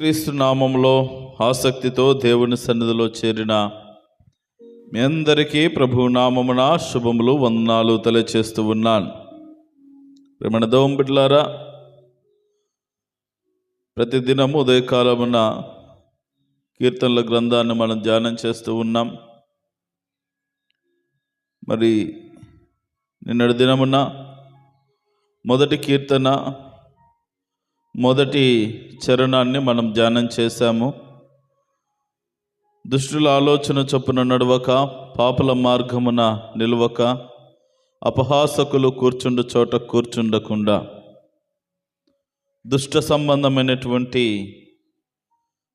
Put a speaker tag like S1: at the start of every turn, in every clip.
S1: క్రీస్తు నామంలో ఆసక్తితో దేవుని సన్నిధిలో చేరిన మీ అందరికీ ప్రభు నామమున శుభములు వందనాలు తెలియచేస్తూ ఉన్నాను. రమణ దోం బిడ్లారా ప్రతిదినము ఉదయకాలమున కీర్తనల గ్రంథాన్ని మనం ధ్యానం చేస్తూ ఉన్నాం. మరి నిన్నటి దినమున మొదటి కీర్తన మొదటి చరణాన్ని మనం ధ్యానం చేశాము. దుష్టుల ఆలోచన చొప్పున నడవక పాపల మార్గమున నిలవక అపహాసకులు కూర్చుండు చోట కూర్చుండకుండా. దుష్ట సంబంధమైనటువంటి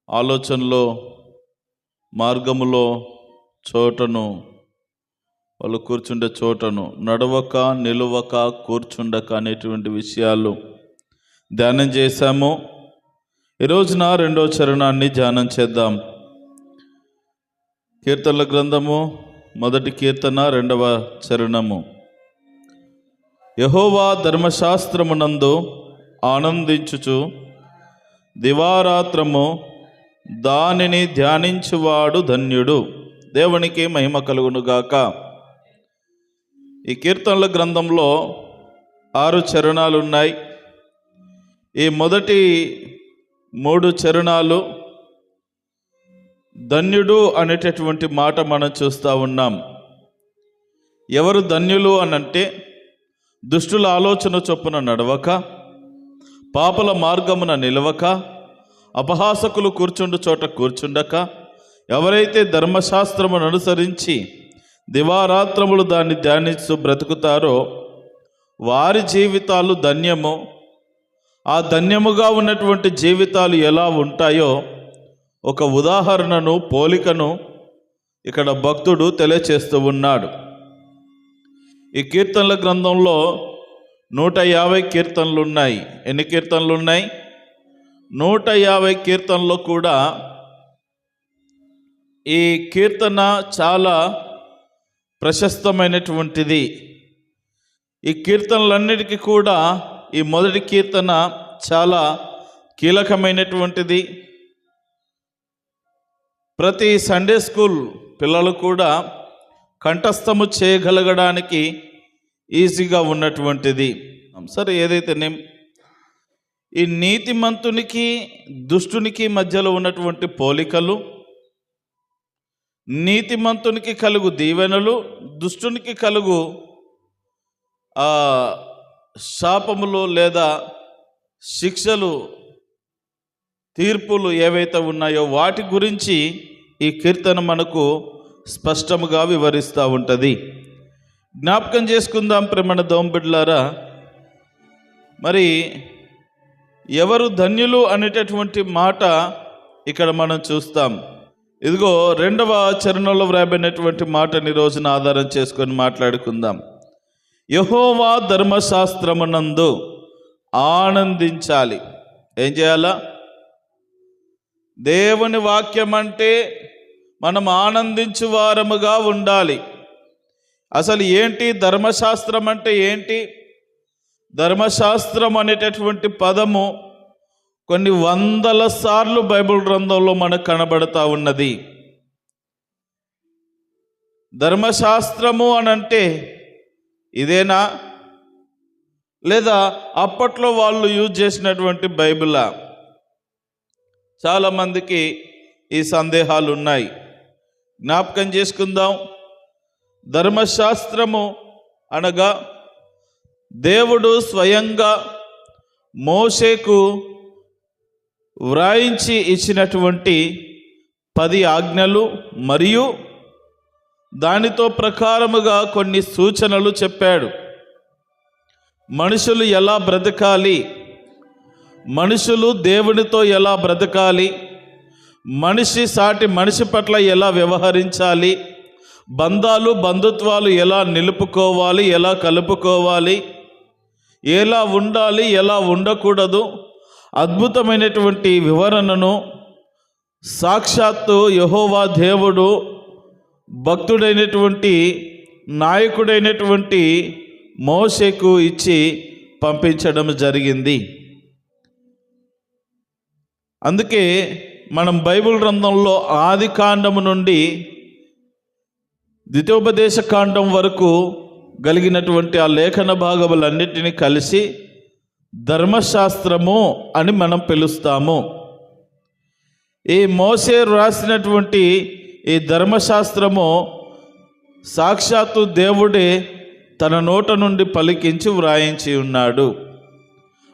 S1: ఆలోచనలో మార్గములో చోటను వాళ్ళు కూర్చుండే చోటను నడవక నిలువక కూర్చుండక అనేటువంటి విషయాలు ధ్యానం చేశాము. ఈ రోజున రెండో చరణాన్ని ధ్యానం చేద్దాం. కీర్తనల గ్రంథము మొదటి కీర్తన రెండవ చరణము. యహోవా ధర్మశాస్త్రమునందు ఆనందించుచు దివారాత్రము దానిని ధ్యానించువాడు ధన్యుడు. దేవునికి మహిమ కలుగునుగాక. ఈ కీర్తనల గ్రంథంలో ఆరు చరణాలు ఉన్నాయి ఈ మొదటి మూడు చరణాలు ధన్యుడు అనేటటువంటి మాట మనం చూస్తూ ఉన్నాం. ఎవరు ధన్యులు అనంటే దుష్టుల ఆలోచన చొప్పున నడవక పాపల మార్గమున నిలవక అపహాసకులు కూర్చుండు చోట కూర్చుండక ఎవరైతే ధర్మశాస్త్రమును అనుసరించి దివారాత్రములు దాన్ని ధ్యానిస్తూ బ్రతుకుతారో వారి జీవితాలు ధన్యము ఆ ధన్యముగా ఉన్నటువంటి జీవితాలు ఎలా ఉంటాయో ఒక ఉదాహరణను పోలికను ఇక్కడ భక్తుడు తెలియచేస్తూ ఉన్నాడు. ఈ కీర్తనల గ్రంథంలో నూట యాభై కీర్తనలు ఉన్నాయి ఎన్ని కీర్తనలు ఉన్నాయి నూట యాభై కీర్తనలో కూడా ఈ కీర్తన చాలా ప్రశస్తమైనటువంటిది. ఈ కీర్తనలన్నిటికీ కూడా ఈ మొదటి కీర్తన చాలా కీలకమైనటువంటిది. ప్రతి సండే స్కూల్ పిల్లలు కూడా కంఠస్థము చేయగలగడానికి ఈజీగా ఉన్నటువంటిది. సరే ఏదైతేనే ఈ నీతిమంతునికి దుష్టునికి మధ్యలో ఉన్నటువంటి పోలికలు నీతిమంతునికి కలుగు దీవెనలు దుష్టునికి కలుగు శాపములు లేదా శిక్షలు తీర్పులు ఏవైతే ఉన్నాయో వాటి గురించి ఈ కీర్తన మనకు స్పష్టముగా వివరిస్తూ ఉంటుంది. జ్ఞాపకం చేసుకుందాం ప్రేమణ దోంబిడ్లారా. మరి ఎవరు ధన్యులు అనేటటువంటి మాట ఇక్కడ మనం చూస్తాం. ఇదిగో రెండవ చరణంలో వ్రాయబడినటువంటి మాటని రోజున ఆధారం చేసుకొని మాట్లాడుకుందాం. యహోవా ధర్మశాస్త్రమునందు ఆనందించాలి. ఏం చేయాలా? దేవుని వాక్యం అంటే మనం ఆనందించు వారముగా ఉండాలి. అసలు ఏంటి ధర్మశాస్త్రం అంటే ఏంటి? ధర్మశాస్త్రం అనేటటువంటి పదము కొన్ని వందల సార్లు బైబిల్ గ్రంథంలో మనకు కనబడతా ఉన్నది. ధర్మశాస్త్రము అని అంటే ఇదేనా? లేదా అప్పట్లో వాళ్ళు యూజ్ చేసినటువంటి బైబిలా? చాలామందికి ఈ సందేహాలు ఉన్నాయి జ్ఞాపకం చేసుకుందాం. ధర్మశాస్త్రము అనగా దేవుడు స్వయంగా మోషేకు వ్రాయించి ఇచ్చినటువంటి పది ఆజ్ఞలు మరియు దానితో ప్రకారముగా కొన్ని సూచనలు చెప్పాడు. మనుషులు ఎలా బ్రతకాలి? మనుషులు దేవునితో ఎలా బ్రతకాలి? మనిషి సాటి మనిషి పట్ల ఎలా వ్యవహరించాలి? బంధాలు బంధుత్వాలు ఎలా నిలుపుకోవాలి? ఎలా కలుపుకోవాలి? ఎలా ఉండాలి? ఎలా ఉండకూడదు? అద్భుతమైనటువంటి వివరణను సాక్షాత్తు యహోవా దేవుడు భక్తుడైనటువంటి నాయకుడైనటువంటి మోషకు ఇచ్చి పంపించడం జరిగింది. అందుకే మనం బైబిల్ గ్రంథంలో ఆది కాండము నుండి ద్వితోపదేశ కాండం వరకు కలిగినటువంటి ఆ లేఖన భాగములన్నిటినీ కలిసి ధర్మశాస్త్రము అని మనం పిలుస్తాము. ఈ మోసే రాసినటువంటి ఈ ధర్మశాస్త్రము సాక్షాత్తు దేవుడే తన నోట నుండి పలికించి వ్రాయించి ఉన్నాడు.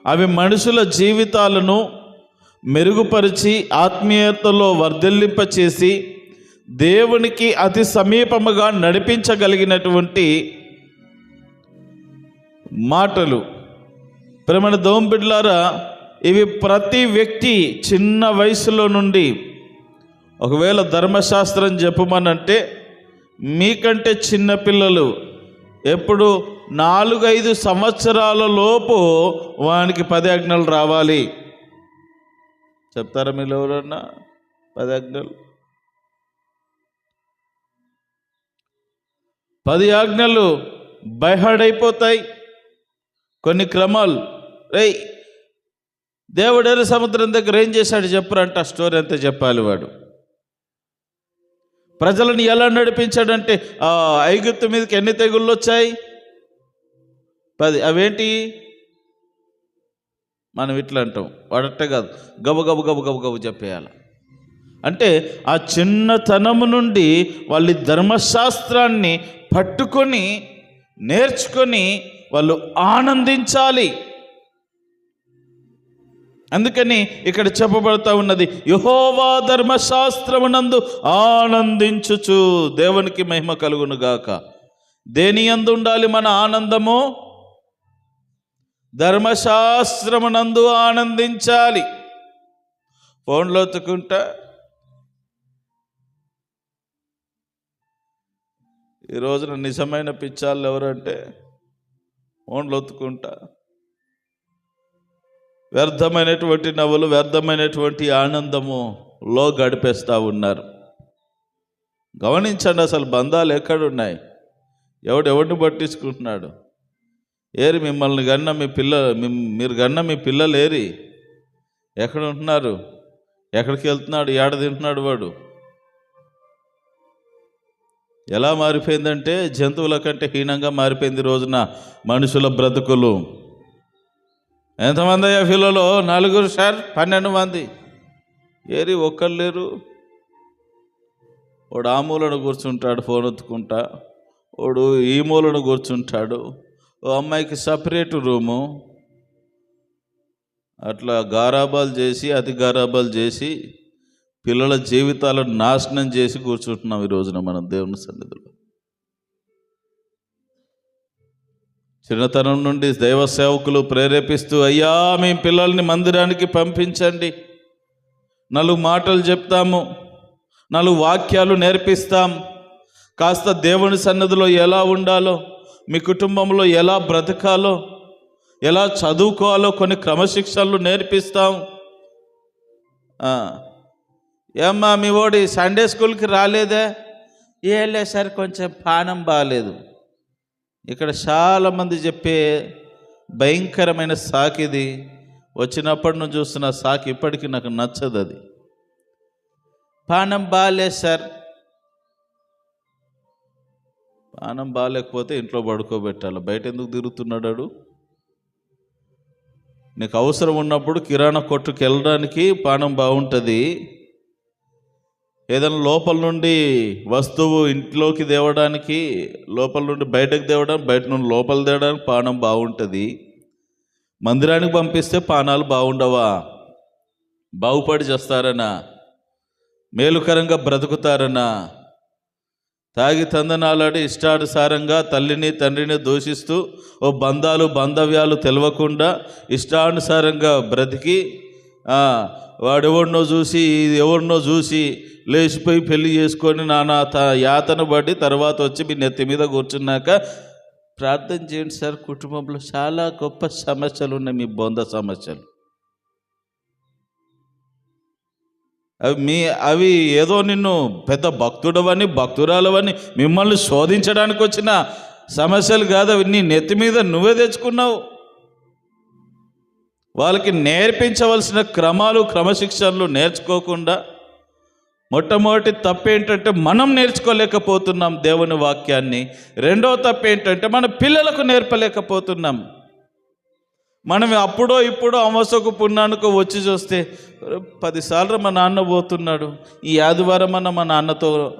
S1: అవి మనుషుల జీవితాలను మెరుగుపరిచి ఆత్మీయతలో వర్ధిల్లింపచేసి దేవునికి అతి సమీపముగా నడిపించగలిగినటువంటి మాటలు. ప్రేమణ దోంబిడ్లారా ఇవి ప్రతి వ్యక్తి చిన్న వయసులో నుండి ఒకవేళ ధర్మశాస్త్రం చెప్పమనంటే మీకంటే చిన్నపిల్లలు ఎప్పుడు నాలుగైదు సంవత్సరాల లోపు వానికి పది ఆజ్ఞలు రావాలి. చెప్తారా మీరు ఎవరన్నా పది ఆజ్ఞలు పది ఆజ్ఞలు బైహార్డ్ అయిపోతాయి కొన్ని క్రమాలు. రేయ్ దేవుడేరు సముద్రం దగ్గర ఏం చేశాడు చెప్పరంట స్టోరీ అంతా చెప్పాలి వాడు. ప్రజలను ఎలా నడిపించాడంటే ఆ ఐగుప్తు మీదకి ఎన్ని తెగుళ్ళు వచ్చాయి? పది. అవేంటి? మనం ఇట్లా అంటాం. వాడట్టే కాదు. గబ గబ గబ గబ గబ చెప్పేయాలి. అంటే ఆ చిన్నతనము నుండి వాళ్ళ ధర్మశాస్త్రాన్ని పట్టుకొని నేర్చుకొని వాళ్ళు ఆనందించాలి. అందుకని ఇక్కడ చెప్పబడతా ఉన్నది యహోవా ధర్మశాస్త్రమునందు ఆనందించుచు దేవునికి మహిమ కలుగును గాక దేని ఎందు ఉండాలి మన ఆనందము? ధర్మశాస్త్రమునందు ఆనందించాలి. ఫోన్లో ఒత్తుకుంటా ఈ రోజున నిజమైన పిచ్చాళ్ళు ఎవరంటే ఫోన్లు ఒత్తుకుంటా వ్యర్థమైనటువంటి నవ్వులు వ్యర్థమైనటువంటి ఆనందములో గడిపేస్తూ ఉన్నారు. గమనించండి అసలు బంధాలు ఎక్కడున్నాయి? ఎవడు ఎవడిని పట్టించుకుంటున్నాడు? ఏరి మిమ్మల్ని గన్న మీ పిల్ల మీరు గన్న మీ పిల్లలు ఏరి? ఎక్కడ ఉంటున్నారు ఎక్కడికి వెళ్తున్నాడు? ఏడ తింటున్నాడు వాడు? ఎలా మారిపోయిందంటే జంతువుల కంటే హీనంగా మారిపోయింది రోజున మనుషుల బ్రతుకులు. ఎంతమంది అయ్యా పిల్లలు? నలుగురు సార్ పన్నెండు మంది. ఏరి ఒక్కరు లేరు. వాడు ఆ మూలను కూర్చుంటాడు ఫోన్ ఎత్తుకుంటా వాడు ఈ మూలను కూర్చుంటాడు. ఓ అమ్మాయికి సపరేట్ రూము. అట్లా గారాబాలు చేసి అతి గారాబాలు చేసి పిల్లల జీవితాలను నాశనం చేసి కూర్చుంటున్నాం ఈ రోజున మనం దేవుని సన్నిధిలో. చిన్నతనం నుండి దైవ సేవకులు ప్రేరేపిస్తూ అయ్యా మీ పిల్లల్ని మందిరానికి పంపించండి. నలుగు మాటలు చెప్తాము నలుగు వాక్యాలు నేర్పిస్తాం. కాస్త దేవుని సన్నిధిలో ఎలా ఉండాలో మీ కుటుంబంలో ఎలా బ్రతకాలో ఎలా చదువుకోవాలో కొన్ని క్రమశిక్షణలు నేర్పిస్తాం. ఏమ్మా మీ ఓడి సండే స్కూల్కి రాలేదే? ఏలే సార్ కొంచెం పానం బాగాలేదు ఇక్కడ చాలామంది చెప్పే భయంకరమైన సాకిది ఇది వచ్చినప్పటి నుంచి చూస్తున్న సాకి ఇప్పటికీ నాకు నచ్చదు అది. పానం బాగాలేదు సార్. పానం బాగాలేకపోతే ఇంట్లో పడుకోబెట్టాలి. బయట ఎందుకు తిరుగుతున్నాడు నీకు అవసరం ఉన్నప్పుడు కిరాణా కొట్టుకు వెళ్ళడానికి పానం బాగుంటుంది. ఏదైనా లోపల నుండి వస్తువు ఇంట్లోకి తేవడానికి లోపల నుండి బయటకు తేవడానికి బయట నుండి లోపల తేవడానికి పానం బాగుంటుంది. మందిరానికి పంపిస్తే పానాలు బాగుండవా? బాగుపడి చేస్తారనా? మేలుకరంగా బ్రతుకుతారనా? తాగి తందనాలాడి ఇష్టానుసారంగా తల్లిని తండ్రిని దూషిస్తూ ఓ బంధాలు బాంధవ్యాలు తెలవకుండా ఇష్టానుసారంగా బ్రతికి వాడెవడినో చూసి ఇది ఎవరినో చూసి లేచిపోయి పెళ్ళి చేసుకొని నానా త యాతన పడి తర్వాత వచ్చి మీ నెత్తి మీద కూర్చున్నాక ప్రార్థన చేయండి సార్ కుటుంబంలో చాలా గొప్ప సమస్యలు ఉన్నాయి మీ బొంద సమస్యలు. అవి మీ అవి ఏదో నిన్ను పెద్ద భక్తుడవని భక్తురాలవని మిమ్మల్ని శోధించడానికి వచ్చిన సమస్యలు కాదు అవి నీ నెత్తి మీద నువ్వే తెచ్చుకున్నావు. వాళ్ళకి నేర్పించవలసిన క్రమాలు క్రమశిక్షణలు నేర్చుకోకుండా మొట్టమొదటి తప్పు ఏంటంటే మనం నేర్చుకోలేకపోతున్నాం దేవుని వాక్యాన్ని. రెండో తప్పు ఏంటంటే మన పిల్లలకు నేర్పలేకపోతున్నాం. మనం అప్పుడో ఇప్పుడో అమసకు పుణ్యానికి వచ్చి చూస్తే పదిసార్లు మా నాన్న పోతున్నాడు. ఈ ఆదివారం అన్న మా నాన్నతో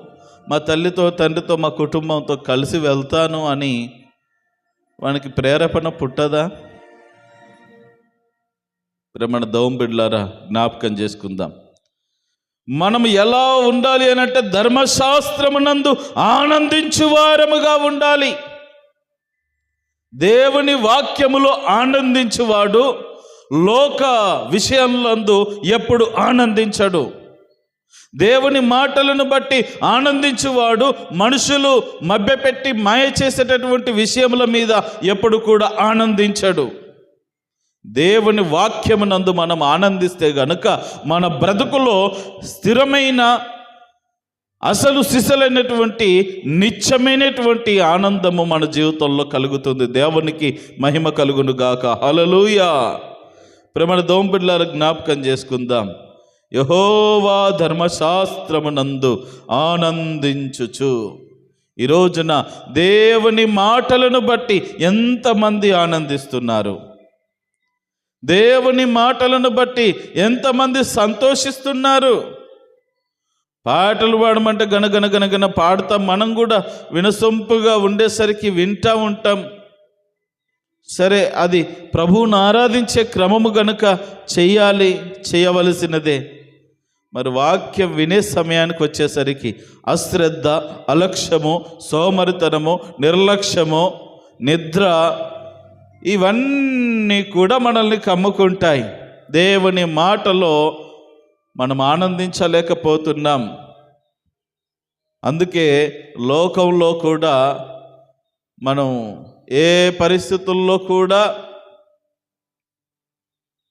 S1: మా తల్లితో తండ్రితో మా కుటుంబంతో కలిసి వెళ్తాను అని వానికి ప్రేరేపణ పుట్టదా? మన దౌం బిడ్లారా జ్ఞాపకం చేసుకుందాం. మనం ఎలా ఉండాలి అనంటే అంటే ధర్మశాస్త్రమునందు ఆనందించువారముగా ఉండాలి. దేవుని వాక్యములో ఆనందించువాడు లోక విషయంలందు ఎప్పుడు ఆనందించడు. దేవుని మాటలను బట్టి ఆనందించువాడు మనుషులు మభ్యపెట్టి మాయ చేసేటటువంటి విషయముల మీద ఎప్పుడు కూడా ఆనందించడు. దేవుని వాక్యమునందు మనం ఆనందిస్తే గనుక మన బ్రతుకులో స్థిరమైన అసలు సిసలైనటువంటి నిత్యమైనటువంటి ఆనందము మన జీవితంలో కలుగుతుంది. దేవునికి మహిమ కలుగును గాక. హలలుయ ప్రమణ దోంపిడ్లారు జ్ఞాపకం చేసుకుందాం. యహోవా ధర్మశాస్త్రమునందు ఆనందించుచు. ఈ రోజున దేవుని మాటలను బట్టి ఎంతమంది ఆనందిస్తున్నారు? దేవుని మాటలను బట్టి ఎంతమంది సంతోషిస్తున్నారు? పాటలు పాడమంటే గనగన గనగన పాడతాం. మనం కూడా వినసొంపుగా ఉండేసరికి వింటా ఉంటాం. సరే అది ప్రభువును ఆరాధించే క్రమము గనుక చెయ్యాలి చేయవలసినదే. మరి వాక్యం వినే సమయానికి వచ్చేసరికి అశ్రద్ధ అలక్ష్యము సోమరితనము నిర్లక్ష్యము నిద్ర ఇవన్నీ కూడా మనల్ని కమ్ముకుంటాయి. దేవుని మాటలో మనం ఆనందించలేకపోతున్నాం. అందుకే లోకంలో కూడా మనం ఏ పరిస్థితుల్లో కూడా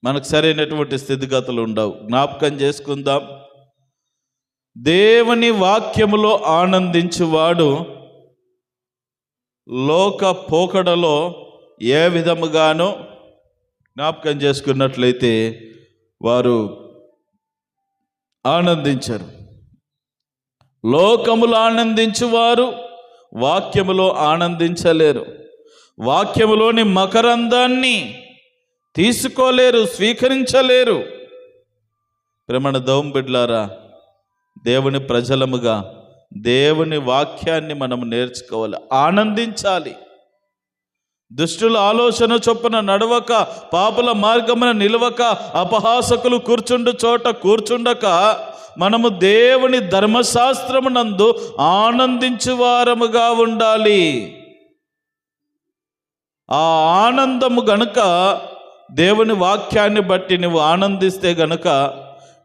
S1: మనకు సరైనటువంటి స్థితిగతులు ఉండవు. జ్ఞాపకం చేసుకుందాం. దేవుని వాక్యములో ఆనందించువాడు లోక పోకడలో ఏ విధముగానో జ్ఞాపకం చేసుకున్నట్లయితే వారు ఆనందించరు. లోకములు ఆనందించువారు వాక్యములో ఆనందించలేరు. వాక్యములోని మకరందాన్ని తీసుకోలేరు స్వీకరించలేరు. ప్రేమణ దౌంబిడ్లారా దేవుని ప్రజలముగా దేవుని వాక్యాన్ని మనం నేర్చుకోవాలి ఆనందించాలి. దుష్టుల ఆలోచన చొప్పున నడవక పాపుల మార్గమున నిలవక అపహాసకులు కూర్చుండు చోట కూర్చుండక మనము దేవుని ధర్మశాస్త్రమునందు ఆనందించువారముగా ఉండాలి. ఆ ఆనందము గనుక దేవుని వాక్యాన్ని బట్టి నువ్వు ఆనందిస్తే గనుక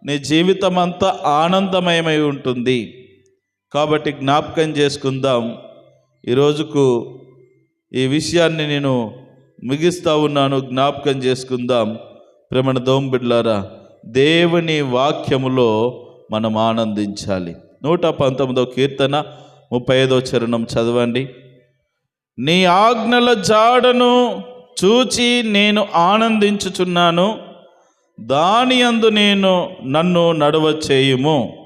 S1: నీ జీవితం అంతా ఆనందమయమై ఉంటుంది. కాబట్టి జ్ఞాపకం చేసుకుందాం. ఈరోజుకు ఈ విషయాన్ని నేను ముగిస్తా ఉన్నాను జ్ఞాపకం చేసుకుందాం. ప్రేమణ దోంబిడ్లారా దేవుని వాక్యములో మనం ఆనందించాలి. నూట పంతొమ్మిదో కీర్తన ముప్పై ఐదో చరణం చదవండి. నీ ఆజ్ఞల జాడను చూచి నేను ఆనందించుచున్నాను. దాని అందు నేను నన్ను నడవ చేయుము.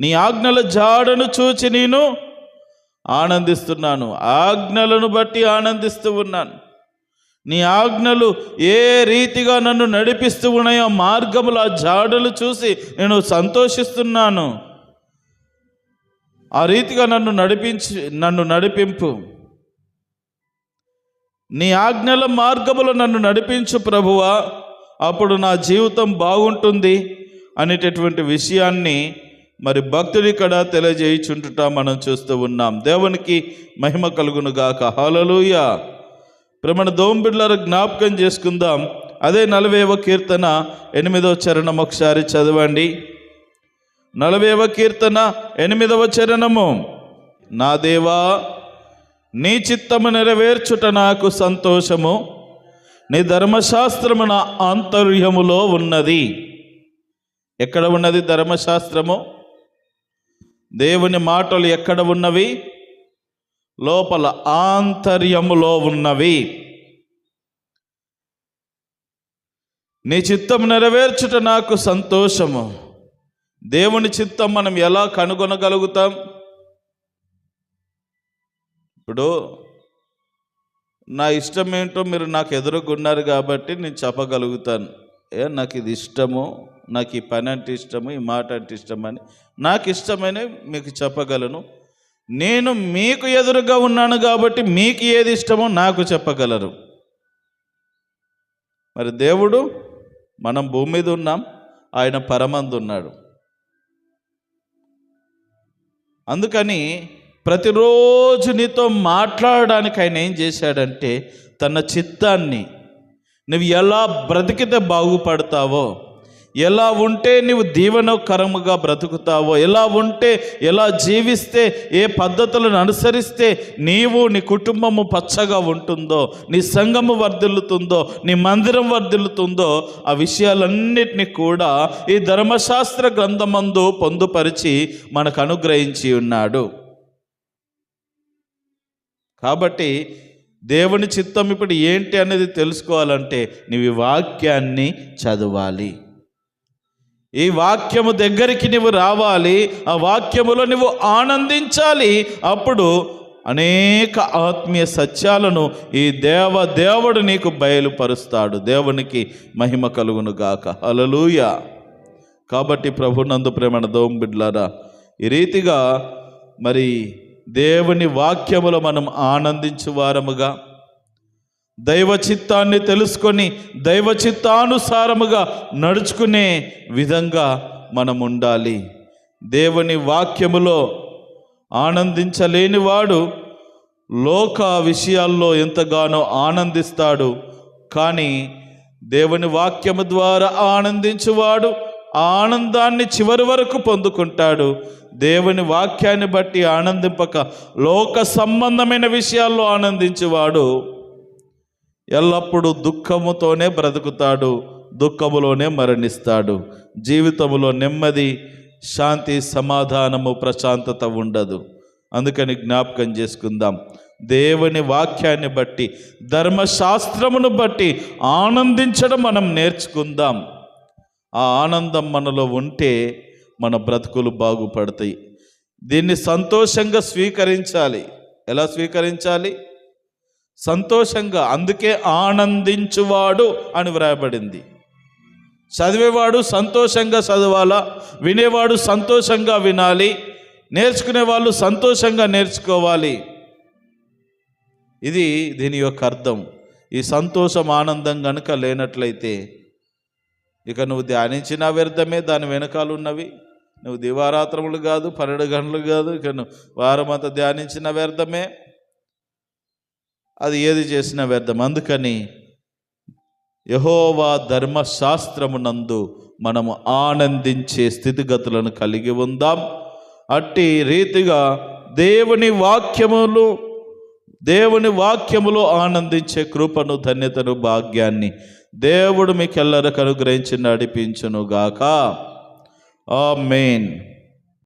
S1: నీ ఆజ్ఞల జాడను చూచి నేను ఆనందిస్తున్నాను. ఆజ్ఞలను బట్టి ఆనందిస్తూ ఉన్నాను. నీ ఆజ్ఞలు ఏ రీతిగా నన్ను నడిపిస్తూ ఉన్నాయో మార్గములు ఆ జాడలు చూసి నేను సంతోషిస్తున్నాను. ఆ రీతిగా నన్ను నడిపించి నన్ను నడిపింపు. నీ ఆజ్ఞల మార్గములు నన్ను నడిపించు ప్రభువా. అప్పుడు నా జీవితం బాగుంటుంది అనేటటువంటి విషయాన్ని మరి భక్తుడి ఇక్కడ తెలియజేయుచుంటుట మనం చూస్తూ ఉన్నాం. దేవునికి మహిమ కలుగునుగాక గాక. ప్రమణ దోంబిడ్లర జ్ఞాపకం చేసుకుందాం. అదే నలభైవ కీర్తన ఎనిమిదవ చరణం ఒకసారి చదవండి. నలభైవ కీర్తన ఎనిమిదవ చరణము. నా దేవా నీ చిత్తము నెరవేర్చుట నాకు సంతోషము. నీ ధర్మశాస్త్రము నా ఆంతర్యములో ఉన్నది. ఎక్కడ ఉన్నది ధర్మశాస్త్రము? దేవుని మాటలు ఎక్కడ ఉన్నవి? లోపల ఆంతర్యములో ఉన్నవి. నీ చిత్తం నెరవేర్చుట నాకు సంతోషము. దేవుని చిత్తం మనం ఎలా కనుగొనగలుగుతాం? ఇప్పుడు నా ఇష్టం ఏంటో మీరు నాకు ఎదురుగున్నారు కాబట్టి నేను చెప్పగలుగుతాను. ఏ నాకు ఇది ఇష్టము. నాకు ఈ పని అంటే ఇష్టము ఈ మాట అంటే ఇష్టమని నాకు ఇష్టమైన మీకు చెప్పగలను. నేను మీకు ఎదురుగా ఉన్నాను కాబట్టి మీకు ఏది ఇష్టమో నాకు చెప్పగలరు. మరి దేవుడు మనం భూమి మీద ఉన్నాం ఆయన పరమందు ఉన్నాడు. అందుకని ప్రతిరోజు నీతో మాట్లాడడానికి ఆయన ఏం చేశాడంటే తన చిత్తాన్ని నువ్వు ఎలా బ్రతికితే బాగుపడతావో ఎలా ఉంటే నువ్వు దీవనకరముగా బ్రతుకుతావో ఎలా ఉంటే ఎలా జీవిస్తే ఏ పద్ధతులను అనుసరిస్తే నీవు నీ కుటుంబము పచ్చగా ఉంటుందో నీ సంఘము వర్ధిల్లుతుందో నీ మందిరం వర్ధిల్లుతుందో ఆ విషయాలన్నిటినీ కూడా ఈ ధర్మశాస్త్ర గ్రంథమందు పొందుపరిచి మనకు అనుగ్రహించి ఉన్నాడు. కాబట్టి దేవుని చిత్తం ఇప్పుడు ఏంటి అనేది తెలుసుకోవాలంటే నీవు వాక్యాన్ని చదవాలి. ఈ వాక్యము దగ్గరికి నువ్వు రావాలి ఆ వాక్యములో నువ్వు ఆనందించాలి. అప్పుడు అనేక ఆత్మీయ సత్యాలను ఈ దేవ దేవుడు నీకు బయలుపరుస్తాడు. దేవునికి మహిమ కలుగును గాక. అలలూయ కాబట్టి ప్రభునందు ప్రేమణ దోంబిడ్లారా ఈ రీతిగా మరి దేవుని వాక్యములో మనం ఆనందించు వారముగా దైవ చిత్తాన్ని తెలుసుకొని దైవ చిత్తానుసారముగా నడుచుకునే విధంగా మనం ఉండాలి దేవుని వాక్యములో ఆనందించలేని వాడు లోక విషయాల్లో ఎంతగానో ఆనందిస్తాడు కానీ దేవుని వాక్యము ద్వారా ఆనందించువాడు ఆనందాన్ని చివరి వరకు పొందుకుంటాడు. దేవుని వాక్యాన్ని బట్టి ఆనందింపక లోక సంబంధమైన విషయాల్లో ఆనందించేవాడు ఎల్లప్పుడూ దుఃఖముతోనే బ్రతుకుతాడు దుఃఖములోనే మరణిస్తాడు. జీవితంలో నెమ్మది శాంతి సమాధానము ప్రశాంతత ఉండదు. అందుకని జ్ఞాపకం చేసుకుందాం. దేవుని వాక్యాన్ని బట్టి ధర్మశాస్త్రమును బట్టి ఆనందించడం మనం నేర్చుకుందాం. ఆ ఆనందం మనలో ఉంటే మన బ్రతుకులు బాగుపడతాయి. దీన్ని సంతోషంగా స్వీకరించాలి. ఎలా స్వీకరించాలి? సంతోషంగా అందుకే ఆనందించువాడు అని వ్రాయబడింది. చదివేవాడు సంతోషంగా చదవాలా? వినేవాడు సంతోషంగా వినాలి. నేర్చుకునే వాళ్ళు సంతోషంగా నేర్చుకోవాలి. ఇది దీని యొక్క అర్థం. ఈ సంతోషం ఆనందం కనుక లేనట్లయితే ఇక నువ్వు ధ్యానించిన వ్యర్థమే దాని వెనకాల ఉన్నవి. నువ్వు దివారాత్రములు కాదు పన్నెండు గంటలు కాదు ఇక నువ్వు వారమంతా ధ్యానించిన వ్యర్థమే. అది ఏది చేసినా వ్యర్థం. అందుకని యహోవా ధర్మశాస్త్రమునందు మనము ఆనందించే స్థితిగతులను కలిగి ఉందాం. అట్టి రీతిగా దేవుని వాక్యములు దేవుని వాక్యములో ఆనందించే కృపను ధన్యతను భాగ్యాన్ని దేవుడు మీకెల్లరకు అనుగ్రహించి నడిపించునుగాక. ఆ మెయిన్